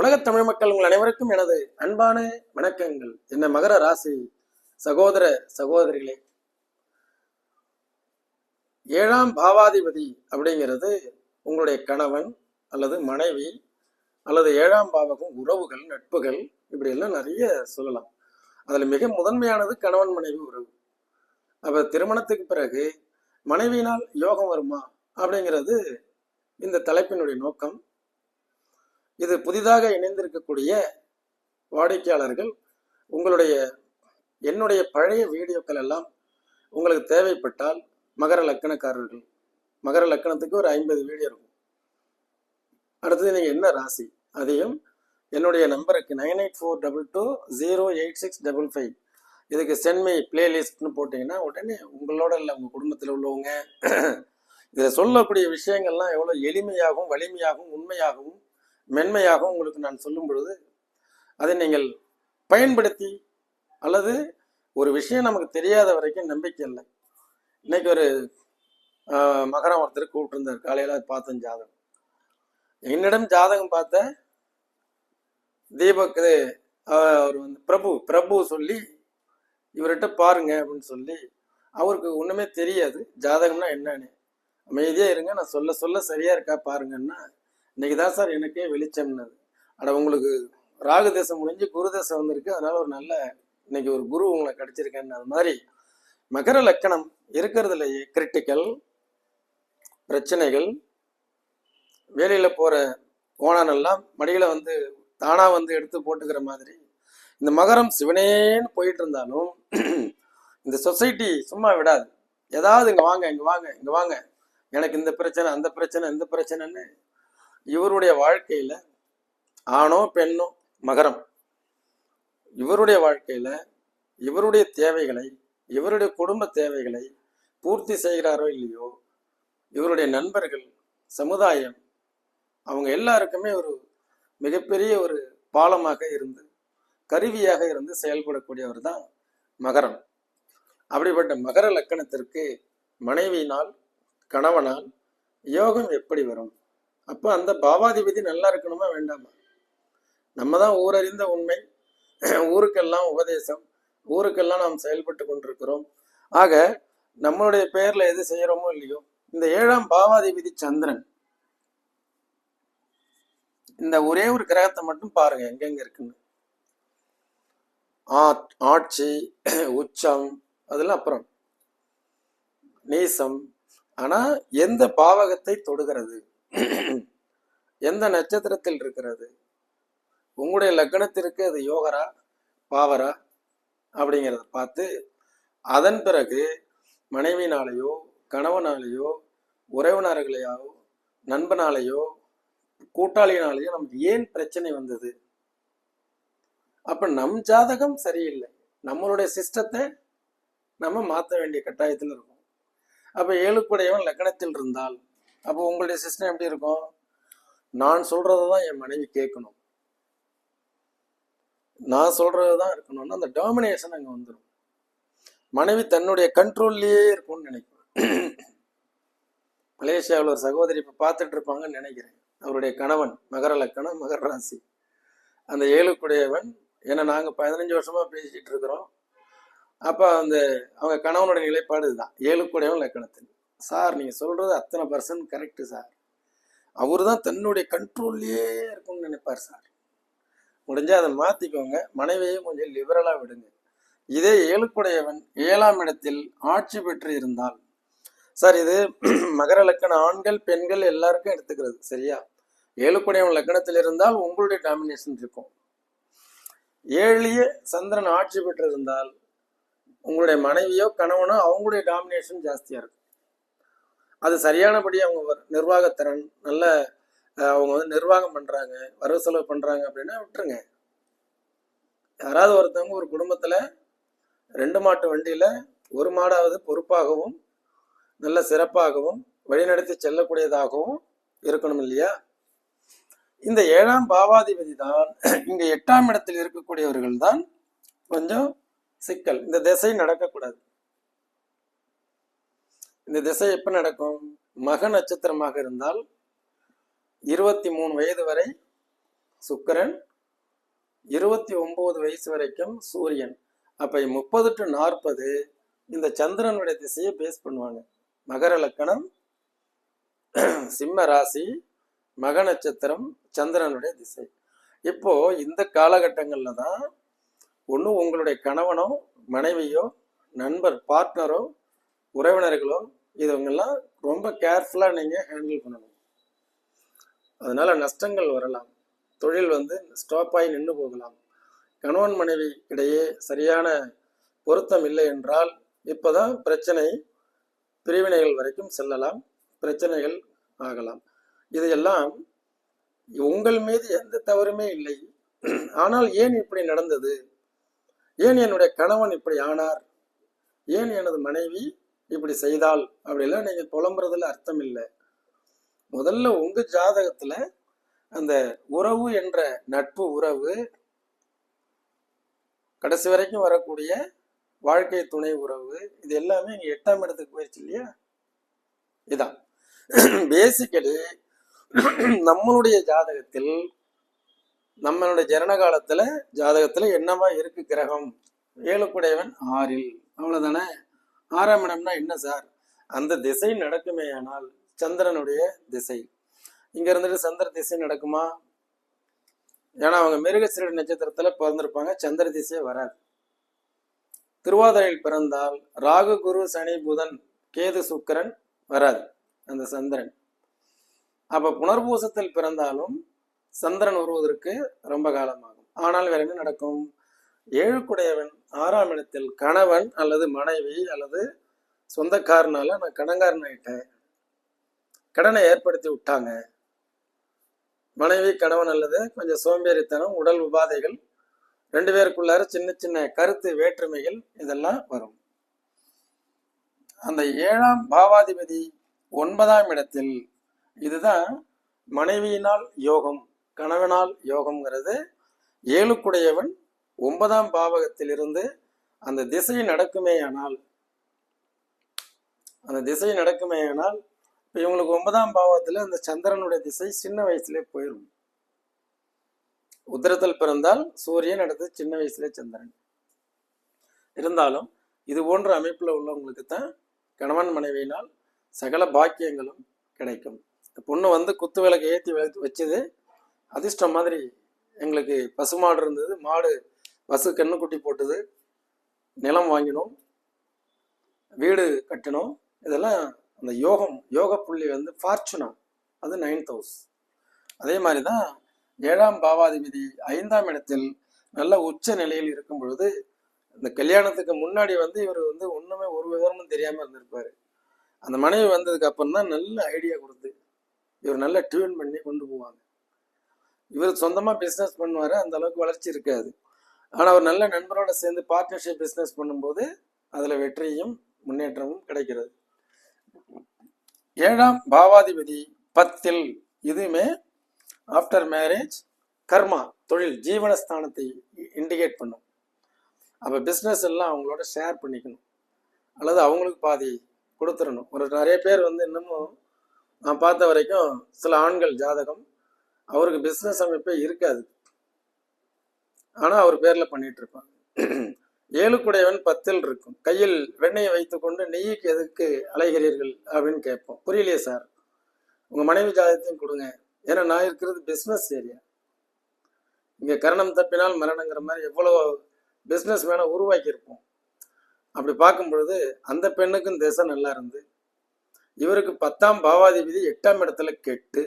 உலகத் தமிழ் மக்கள் உங்கள் அனைவருக்கும் எனது அன்பான வணக்கங்கள். என்ன மகர ராசி சகோதர சகோதரிகளே. ஏழாம் பாவாதிபதி அப்படிங்கிறது உங்களுடைய கணவன் அல்லது மனைவி அல்லது ஏழாம் பாவகம் உறவுகள் நட்புகள் இப்படி எல்லாம் நிறைய சொல்லலாம். அதில் மிக முதன்மையானது கணவன் மனைவி உறவு. அப்போ திருமணத்துக்கு பிறகு மனைவியினால் யோகம் வருமா அப்படிங்கிறது இந்த தலைப்பினுடைய நோக்கம். இது புதிதாக இணைந்திருக்கக்கூடிய வாடிக்கையாளர்கள் உங்களுடைய என்னுடைய பழைய வீடியோக்கள் எல்லாம் உங்களுக்கு தேவைப்பட்டால் மகர லக்கணக்காரர்கள் மகர லக்கணத்துக்கு ஒரு ஐம்பது வீடியோ இருக்கும். அடுத்தது நீங்கள் என்ன ராசி? அதையும் என்னுடைய நம்பருக்கு nine eight four double two zero eight six double five. இதுக்கு சென்மை பிளேலிஸ்ட்னு போட்டிங்கன்னா உடனே உங்களோட இல்லை உங்கள் குடும்பத்தில் உள்ளவங்க இதில் சொல்லக்கூடிய விஷயங்கள்லாம் எவ்வளோ எளிமையாகவும் வலிமையாகவும் உண்மையாகவும் மென்மையாகவும் உங்களுக்கு நான் சொல்லும் பொழுது அதை நீங்கள் பயன்படுத்தி அல்லது ஒரு விஷயம் நமக்கு தெரியாத வரைக்கும் நம்பிக்கை இல்லை. இன்னைக்கு ஒரு மகரம் ஒருத்தர் கூப்பிட்டுருந்தார். காலையில் பார்த்தேன் ஜாதகம். என்னிடம் ஜாதகம் பார்த்த தீபக் அவர் வந்து பிரபு பிரபு சொல்லி இவர்கிட்ட பாருங்க அப்படின்னு சொல்லி அவருக்கு ஒன்றுமே தெரியாது. ஜாதகம்னா என்னன்னு. அமைதியாக இருங்க. நான் சொல்ல சொல்ல சரியா இருக்கா பாருங்கன்னா இன்னைக்கு தான் சார் எனக்கே வெளிச்சம்னது. ஆனால் உங்களுக்கு ராகு தேசம் முடிஞ்சு குரு தேசம் வந்திருக்கு. அதனால ஒரு நல்ல இன்னைக்கு ஒரு குரு உங்களை கிடைச்சிருக்கேன்னு அது மாதிரி மகர லக்கணம் இருக்கிறதுலையே கிரிட்டிக்கல் பிரச்சனைகள். வேலையில் போகிற ஓனான் எல்லாம் மடியில் வந்து தானாக வந்து எடுத்து போட்டுக்கிற மாதிரி. இந்த மகரம் சிவனேன்னு போயிட்டு இருந்தாலும் இந்த சொசைட்டி சும்மா விடாது. ஏதாவது இங்கே வாங்க இங்கே வாங்க இங்கே வாங்க. எனக்கு இந்த பிரச்சனை அந்த பிரச்சனை இந்த பிரச்சனைன்னு இவருடைய வாழ்க்கையில ஆணோ பெண்ணோ மகரம். இவருடைய வாழ்க்கையில இவருடைய தேவைகளை இவருடைய குடும்ப தேவைகளை பூர்த்தி செய்கிறாரோ இல்லையோ இவருடைய நண்பர்கள் சமுதாயம் அவங்க எல்லாருக்குமே ஒரு மிகப்பெரிய ஒரு பாலமாக இருந்து கருவியாக இருந்து செயல்படக்கூடியவர் தான் மகரம். அப்படிப்பட்ட மகர லக்கணத்திற்கு மனைவியினால் கணவனால் யோகம் எப்படி வரும்? அப்போ அந்த பாவாதிபதி நல்லா இருக்கணுமா வேண்டாமா? நம்ம தான் ஊரறிந்த உண்மை. ஊருக்கெல்லாம் உபதேசம். ஊருக்கெல்லாம் நாம் செயல்பட்டு கொண்டிருக்கிறோம். ஆக நம்மளுடைய பெயர்ல எது செய்யறோமோ இல்லையோ இந்த ஏழாம் பாவாதிபதி சந்திரன் இந்த ஒரே ஒரு கிரகத்தை மட்டும் பாருங்க எங்கெங்க இருக்குன்னு. ஆட்- ஆட்சி உச்சம் அதெல்லாம் அப்புறம். நீசம். ஆனா எந்த பாவகத்தை தொடுகிறது? எந்த நட்சத்திரத்தில் இருக்கிறது? உங்களுடைய லக்னத்திற்கு அது யோகரா பாவரா அப்படிங்கிறத பார்த்து அதன் பிறகு மனைவினாலேயோ கணவனாலேயோ உறவினர்களையோ நண்பனாலேயோ கூட்டாளினாலேயோ நமக்கு ஏன் பிரச்சனை வந்தது? அப்ப நம் ஜாதகம் சரியில்லை. நம்மளுடைய சிஸ்டத்தை நம்ம மாற்ற வேண்டிய கட்டாயத்தில் இருக்கும். அப்ப ஏழுக்குடையவன் லக்னத்தில் இருந்தால் அப்போ உங்களுடைய சிஸ்டம் எப்படி இருக்கும்? நான் சொல்றதை தான் என் மனைவி கேட்கணும். நான் சொல்றது தான் இருக்கணும்னா அந்த டாமினேஷன் அங்கே வந்துடும் மனைவி தன்னுடைய கண்ட்ரோல்லையே இருக்கும்னு நினைக்கும். மலேசியாவில் ஒரு சகோதரி இப்போ பார்த்துட்டு இருப்பாங்கன்னு நினைக்கிறேன். அவருடைய கணவன் மகர லக்கணம் மகர ராசி. அந்த ஏழுக்குடையவன் ஏன்னா நாங்கள் பதினஞ்சு வருஷமாக பேசிட்டு இருக்கிறோம். அப்போ அந்த அவங்க கணவனுடைய நிலைப்பாடு இதுதான். ஏழுக்குடையவன் லக்கணத்தில் சார் நீங்கள் சொல்கிறது அத்தனை பர்சன்ட் கரெக்டு சார். அவர் தான் தன்னுடைய கண்ட்ரோல்லையே இருக்கும்னு நினைப்பார் சார். முடிஞ்சால் அதை மாற்றிக்கோங்க மனைவியையும் கொஞ்சம் லிபரலாக விடுங்க. இதே ஏழுக்குடையவன் ஏழாம் இடத்தில் ஆட்சி பெற்று இருந்தால் சார் இது மகர லக்கண ஆண்கள் பெண்கள் எல்லாருக்கும் எடுத்துக்கிறது சரியா? ஏழுக்குடையவன் லக்கணத்தில் இருந்தால் உங்களுடைய டாமினேஷன் இருக்கும். ஏழிய சந்திரன் ஆட்சி பெற்று இருந்தால் உங்களுடைய மனைவியோ கணவனோ அவங்களுடைய டாமினேஷன் ஜாஸ்தியாக இருக்கும். அது சரியானபடி அவங்க நிர்வாகத்திறன் நல்ல அவங்க வந்து நிர்வாகம் பண்றாங்க வரவு செலவு பண்றாங்க அப்படின்னா விட்டுருங்க. யாராவது ஒருத்தவங்க ஒரு குடும்பத்துல ரெண்டு மாட்டு வண்டியில ஒரு மாடாவது பொறுப்பாகவும் நல்ல சிறப்பாகவும் வழிநடத்தி செல்லக்கூடியதாகவும் இருக்கணும் இல்லையா? இந்த ஏழாம் பாவாதிபதி தான் இங்க எட்டாம் இடத்தில் இருக்கக்கூடியவர்கள் தான் கொஞ்சம் சிக்கல். இந்த திசை நடக்கக்கூடாது. இந்த திசை எப்ப நடக்கும்? மக நட்சத்திரமாக இருந்தால் இருபத்தி மூணு வயது வரை சுக்கரன் இருபத்தி ஒன்பது வயசு வரைக்கும் சூரியன். அப்ப முப்பது டு நாற்பது இந்த சந்திரனுடைய திசையை பேஸ் பண்ணுவாங்க. மகர லக்கணம் சிம்ம ராசி மக நட்சத்திரம் சந்திரனுடைய திசை. இப்போ இந்த காலகட்டங்கள்ல தான் ஒன்று உங்களுடைய கணவனோ மனைவியோ நண்பர் பார்ட்னரோ உறவினர்களோ இதுவங்கெல்லாம் ரொம்ப கேர்ஃபுல்லாக நீங்கள் ஹேண்டில் பண்ணணும். அதனால் நஷ்டங்கள் வரலாம். தொழில் வந்து ஸ்டாப் ஆகி நின்று போகலாம். கணவன் மனைவி இடையே சரியான பொருத்தம் இல்லை என்றால் இப்போதான் பிரச்சனை பிரிவினைகள் வரைக்கும் செல்லலாம். பிரச்சனைகள் ஆகலாம். இதையெல்லாம் உங்கள் மீது எந்த தவறுமே இல்லை. ஆனால் ஏன் இப்படி நடந்தது? ஏன் என்னுடைய கணவன் இப்படி ஆனார்? ஏன் எனது மனைவி இப்படி செய்தால் அப்படிலாம் நீங்கள் புலம்புறதுல அர்த்தம் இல்லை முதல்ல உங்கள் ஜாதகத்தில் அந்த உறவு என்ற நட்பு உறவு கடைசி வரைக்கும் வரக்கூடிய வாழ்க்கை துணை உறவு இது எல்லாமே இங்கே எட்டாம் இடத்துக்கு போயிடுச்சு இல்லையா? இதான். பேசிக்கலி நம்மளுடைய ஜாதகத்தில் நம்மளுடைய ஜனன காலத்தில் ஜாதகத்தில் என்னவா இருக்கு கிரகம்? ஏழுக்குடையவன் ஆறில். அவ்வளோதானே ஆறாம் இடம்னா என்ன சார்? அந்த திசை நடக்குமேயானால் சந்திரனுடைய திசை. இங்க இருந்துட்டு சந்திர திசை நடக்குமா? ஏன்னா அவங்க மிருகசிரீட நட்சத்திரத்துல பிறந்திருப்பாங்க சந்திர திசையே வராது. திருவாதிரையில் பிறந்தால் ராகு குரு சனி புதன் கேது சுக்கிரன் வராது அந்த சந்திரன். அப்ப புனர்பூசத்தில் பிறந்தாலும் சந்திரன் வருவதற்கு ரொம்ப காலமாகும். ஆனால் வேற என்ன நடக்கும்? ஏழுக்குடையவன் ஆறாம் இடத்தில் கணவன் அல்லது மனைவி அல்லது சொந்தக்காரனால நான் கடன்காரன் ஆயிட்டேன். கடனை ஏற்படுத்தி விட்டாங்க. மனைவி கணவன் அல்லது கொஞ்சம் சோம்பேறித்தனம் உடல் உபாதைகள் ரெண்டு பேருக்குள்ளார சின்ன சின்ன கருத்து வேற்றுமைகள் இதெல்லாம் வரும். அந்த ஏழாம் பாவாதிபதி ஒன்பதாம் இடத்தில் இதுதான் மனைவியினால் யோகம் கணவனால் யோகம்ங்கிறது. ஏழுக்குடையவன் ஒன்பதாம் பாவகத்திலிருந்து அந்த திசை நடக்குமேயானால் அந்த திசை நடக்குமேயானால் இப்போ இவங்களுக்கு ஒன்பதாம் பாவத்தில் அந்த சந்திரனுடைய திசை சின்ன வயசுலேயே போயிடும் உத்திரத்தில் பிறந்தால் சூரியன் அடுத்து சின்ன வயசுலேயே சந்திரன். இருந்தாலும் இது போன்ற அமைப்பில் உள்ளவங்களுக்கு தான் கணவன் மனைவியினால் சகல பாக்கியங்களும் கிடைக்கும். இந்த பொண்ணு வந்து குத்து விளக்கு ஏற்றி வச்சது அதிர்ஷ்டம் மாதிரி எங்களுக்கு பசுமாடு இருந்தது மாடு பஸ்ஸு கண்ணுக்குட்டி போட்டது. நிலம் வாங்கினோம். வீடு கட்டினோம். இதெல்லாம் அந்த யோகம் யோக புள்ளி வந்து ஃபார்ச்சுனா அது நைன்த் ஹவுஸ் அதே மாதிரி தான் ஏழாம் பாவாதிபதி ஐந்தாம் இடத்தில் நல்ல உச்ச நிலையில் இருக்கும் பொழுது இந்த கல்யாணத்துக்கு முன்னாடி வந்து இவர் வந்து ஒன்றுமே ஒரு விவரமும் தெரியாமல் இருந்திருப்பார். அந்த மனைவி வந்ததுக்கு அப்புறம் தான் நல்ல ஐடியா கொடுத்து இவர் நல்ல டியூன் பண்ணி கொண்டு போவாங்க. இவர் சொந்தமாக பிஸ்னஸ் பண்ணுவார் அந்த அளவுக்கு வளர்ச்சி இருக்காது. ஆனால் அவர் நல்ல நண்பரோட சேர்ந்து பார்ட்னர்ஷிப் பிஸ்னஸ் பண்ணும்போது அதில் வெற்றியும் முன்னேற்றமும் கிடைக்கிறது. ஏழாம் பாவாதிபதி பத்தில் இதுவுமே ஆஃப்டர் மேரேஜ் கர்மா தொழில் ஜீவனஸ்தானத்தை இண்டிகேட் பண்ணும். அப்போ பிஸ்னஸ் எல்லாம் அவங்களோட ஷேர் பண்ணிக்கணும். அல்லது அவங்களுக்கு பாதி கொடுத்துடணும். ஒரு நிறைய பேர் வந்து இன்னமும் நான் பார்த்த வரைக்கும் சில ஆண்கள் ஜாதகம் அவருக்கு பிஸ்னஸ் அமைப்பே இருக்காது. ஆனால் அவர் பேரில் பண்ணிட்டு இருப்பாங்க ஏழுக்குடையவன் பத்தில் இருக்கும். கையில் வெண்ணெயை வைத்துக்கொண்டு நெய்யுக்கு எதுக்கு அலைகிறீர்கள் அப்படின்னு கேட்போம். புரியலையே சார்? உங்கள் மனைவி ஜாதகத்தையும் கொடுங்க. ஏன்னா நான் இருக்கிறது பிஸ்னஸ் ஏரியா இங்கே கரணம் தப்பினால் மரணங்கிற மாதிரி எவ்வளோ பிஸ்னஸ் வேணால் உருவாக்கியிருப்போம். அப்படி பார்க்கும் பொழுது அந்த பெண்ணுக்கும் திசை நல்லா இருந்து இவருக்கு பத்தாம் பாவாதிபதி எட்டாம் இடத்துல கெட்டு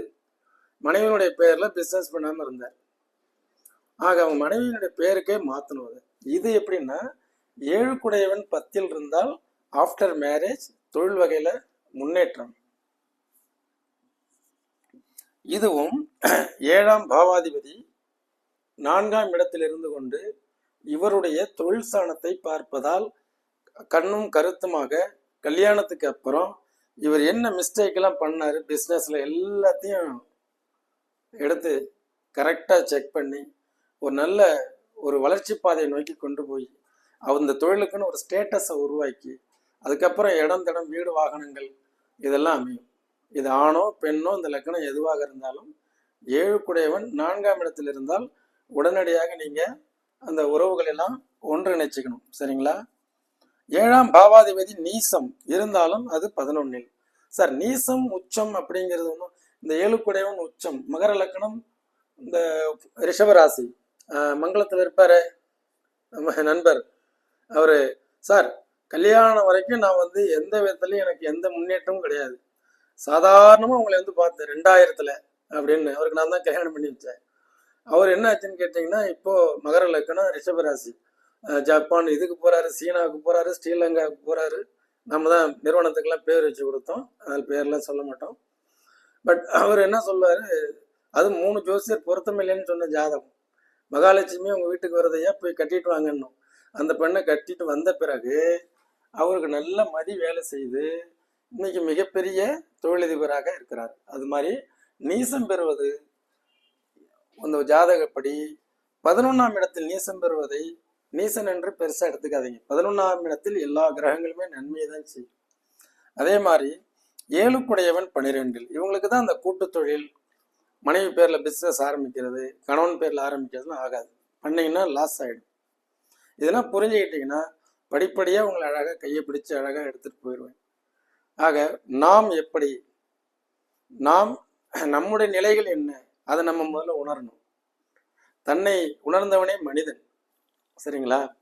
மனைவியினுடைய பெயரில் பிஸ்னஸ் பண்ணாமல் இருந்தார். ஆக அவங்க மனைவியினுடைய பேருக்கே மாற்றணும் அது. இது எப்படின்னா ஏழுக்குடையவன் பத்தில் இருந்தால் ஆஃப்டர் மேரேஜ் தொழில் வகையில் முன்னேற்றம். இதுவும் ஏழாம் பாவாதிபதி நான்காம் இடத்தில் இருந்து கொண்டு இவருடைய தொழில் ஸ்தானத்தை பார்ப்பதால் கண்ணும் கருத்துமாக கல்யாணத்துக்கு அப்புறம் இவர் என்ன மிஸ்டேக் எல்லாம் பண்ணாரு பிஸ்னஸ்ல எல்லாத்தையும் எடுத்து கரெக்டாக செக் பண்ணி ஒரு நல்ல ஒரு வளர்ச்சி பாதையை நோக்கி கொண்டு போய் அந்த தொழிலுக்குன்னு ஒரு ஸ்டேட்டஸை உருவாக்கி அதுக்கப்புறம் இடம் தடம் வீடு வாகனங்கள் இதெல்லாம் அமையும். இது ஆணோ பெண்ணோ இந்த லக்கணம் எதுவாக இருந்தாலும் ஏழு குடையவன் நான்காம் இடத்தில் இருந்தால் உடனடியாக நீங்கள் அந்த உறவுகள் எல்லாம் ஒன்றிணைச்சிக்கணும். சரிங்களா? ஏழாம் பாவாதிபதி நீசம். இருந்தாலும் அது பதினொன்னில். சார் நீசம் உச்சம் அப்படிங்கிறது ஒன்றும் இந்த ஏழு குடையவன் உச்சம் மகர லக்னம் இந்த ரிஷபராசி மங்களத்தில் இருப்பார். நம்ம நண்பர். அவர் சார் கல்யாணம் வரைக்கும் நான் வந்து எந்த விதத்துலையும் எனக்கு எந்த முன்னேற்றமும் கிடையாது. சாதாரணமாக உங்களை வந்து பார்த்தேன் ரெண்டாயிரத்தில் அப்படின்னு அவருக்கு நான் தான் கல்யாணம் பண்ணி வச்சேன். அவர் என்ன ஆச்சுன்னு கேட்டிங்கன்னா இப்போ மகர லக்கணம் ரிஷபராசி ஜப்பான் இதுக்கு போகிறாரு சீனாவுக்கு போகிறாரு ஸ்ரீலங்காவுக்கு போகிறாரு நம்ம தான் நிறுவனத்துக்கெல்லாம் பேர் வச்சு கொடுத்தோம். அதில் பேர்லாம் சொல்ல மாட்டோம். பட் அவர் என்ன சொல்லுவார் அது மூணு ஜோசியர் பொருத்தமில்லைன்னு சொன்ன ஜாதகம். மகாலட்சுமி உங்கள் வீட்டுக்கு வரதையா போய் கட்டிட்டு வாங்கணும் அந்த பெண்ணை கட்டிட்டு வந்த பிறகு அவருக்கு நல்ல மதி வேலை செய்து இன்னைக்கு மிகப்பெரிய தொழிலதிபராக இருக்கிறார். அது மாதிரி நீசம் பெறுவது அந்த ஜாதகப்படி பதினொன்றாம் இடத்தில் நீசம் பெறுவதை நீசன் என்று பெருசாக எடுத்துக்காதீங்க. பதினொன்றாம் இடத்தில் எல்லா கிரகங்களுமே நன்மையை தான் செய்யும். அதே மாதிரி ஏழுக்குடையவன் பனிரெண்டில். இவங்களுக்கு தான் அந்த கூட்டு தொழில் மனைவி பேரில் பிஸ்னஸ் ஆரம்பிக்கிறது கணவன் பேரில் ஆரம்பிக்கிறதுலாம் ஆகாது. பண்ணிங்கன்னா லாஸ் ஆகிடும் இதெல்லாம் புரிஞ்சுக்கிட்டீங்கன்னா படிப்படியாக உங்களை அழகாக கையை பிடிச்சி அழகாக எடுத்துகிட்டு போயிடுவேன் ஆக நாம் எப்படி நாம் நம்முடைய நிலைகள் என்ன அதை நம்ம முதல்ல உணரணும். தன்னை உணர்ந்தவனே மனிதன். சரிங்களா?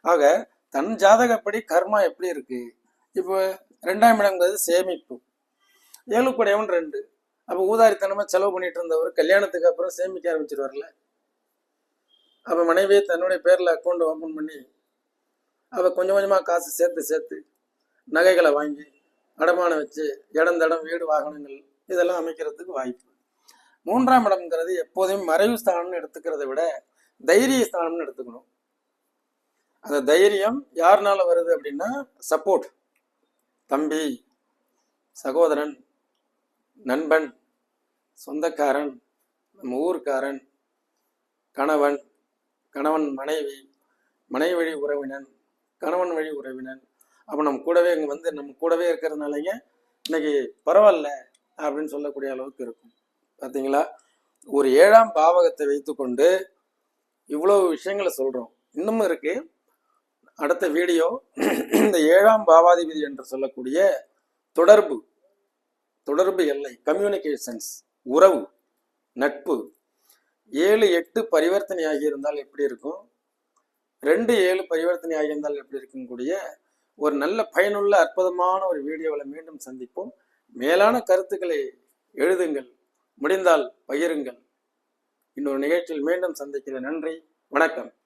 ஆக தன் ஜாதகப்படி கர்மா எப்படி இருக்கு? இப்போ ரெண்டாம் இடங்கிறது சேமிப்பு. ஏழுக்குடையவன் ரெண்டு. அப்போ ஊதாரித்தனமாக செலவு பண்ணிட்டு இருந்தவர் கல்யாணத்துக்கு அப்புறம் சேமிக்க ஆரம்பிச்சிருவார்ல. அப்போ மனைவியை தன்னுடைய பேரில் அக்கௌண்ட் ஓப்பன் பண்ணி அவள் கொஞ்சம் கொஞ்சமாக காசு சேர்த்து சேர்த்து நகைகளை வாங்கி அடமானம் வச்சு இடம் தடம் வீடு வாகனங்கள் இதெல்லாம் அமைக்கிறதுக்கு வாய்ப்பு. மூன்றாம் இடம்ங்கிறது எப்போதும் மறைவு ஸ்தானம்னு எடுத்துக்கிறத விட தைரிய ஸ்தானம்னு எடுத்துக்கணும். அந்த தைரியம் யாருனால வருது அப்படின்னா சப்போர்ட் தம்பி சகோதரன் நண்பன் சொந்தக்காரன் நம்ம ஊர்க்காரன் கணவன் கணவன் மனைவி மனைவி வழி உறவினன் கணவன் வழி உறவினன். அப்போ நம்ம கூடவே இங்கே வந்து நம்ம கூடவே இருக்கிறதுனாலங்க இன்னைக்கு பரவாயில்ல அப்படின்னு சொல்லக்கூடிய அளவுக்கு இருக்கும். பார்த்தீங்களா ஒரு ஏழாம் பாவகத்தை வைத்துக்கொண்டு இவ்வளோ விஷயங்களை சொல்கிறோம் இன்னமும் இருக்குது அடுத்த வீடியோ இந்த ஏழாம் பாவாதிபதி என்று சொல்லக்கூடிய தொடர்பு. தொடர்பு எல்லை கம்யூனிகேஷன்ஸ் உறவு நட்பு ஏழு எட்டு பரிவர்த்தனை ஆகியிருந்தால் எப்படி இருக்கும்? ரெண்டு ஏழு பரிவர்த்தனை ஆகியிருந்தால் எப்படி இருக்கும் கூடிய ஒரு நல்ல பயனுள்ள அற்புதமான ஒரு வீடியோவில் மீண்டும் சந்திப்போம். மேலான கருத்துக்களை எழுதுங்கள் முடிந்தால் பகிருங்கள். இன்னொரு நிகழ்ச்சியில் மீண்டும் சந்திக்கிறேன். நன்றி வணக்கம்.